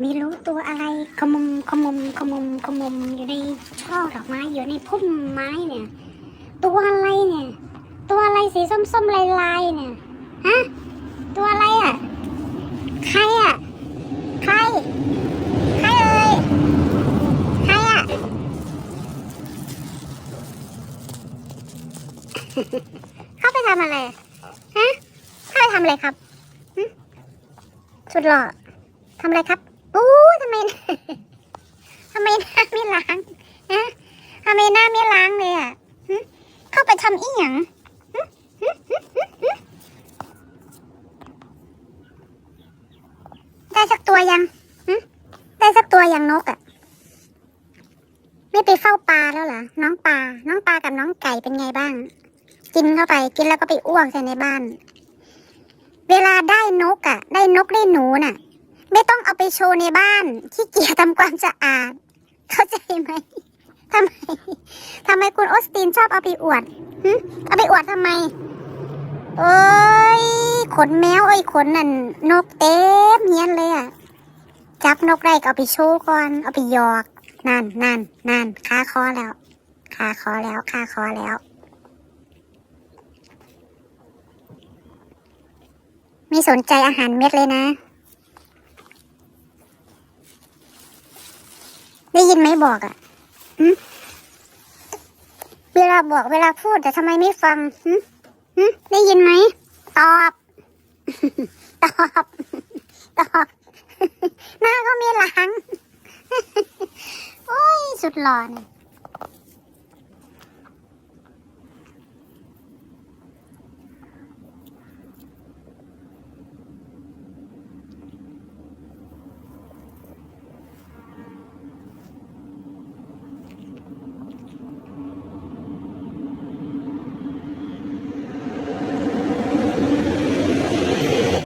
ไม่รู้ตัวอะไรขมุมขมุมขมุมขมุมอยู่ในช่อดอกไม้อยู่ในพุ่มไม้เนี่ย ตัวอะไรเนี่ย ตัวอะไรสีส้มๆลายๆเนี่ยฮะตัวอะไรอะใครอะใครใครเอ่ยใครอะเข้าไปทำอะไรฮะเข้าไปทำอะไรครับสุดหล่อทำอะไรครับ ทำไมทำไมหน้าไม่ล้างฮะทำไมหน้าไม่ล้างเลยอะเข้าไปทำอีหยังได้สักตัวยังได้สักตัวยังนกอะ ไม่ไปเฝ้าปลาแล้วเหรอ น้องปลา น้องปลากับน้องไก่เป็นไงบ้าง กินเข้าไป กินแล้วก็ไปอ้วกใส่ในบ้าน เวลาได้นกอะ ได้นกได้หนูน่ะ ไม่ต้องเอาไปโชว์ในบ้านขี้เกียจทำความสะอาด เข้าใจไหมทำไมทำไมคุณออสตินชอบเอาไปอวดเอาไปอวดทำไมเอ้ยขนแมวเอ้ยขนนั่นนกเต็มเฮียนเลยอะจับนกได้ก็เอาไปโชว์ก่อน เอาไปหยอกนั่นนั่นนั่นคาคอแล้วคาคอแล้วคาคอแล้ว ไม่สนใจอาหารเม็ดเลยนะ ได้ยินไหมบอกอะ่ะเวลาบอกเวลาพูดแต่ทำไมไม่ฟังได้ยินไหม ตอบ ตอบ ตอบ หน้าก็มีหลัง โอ้ย สุดหล่อเนี่ย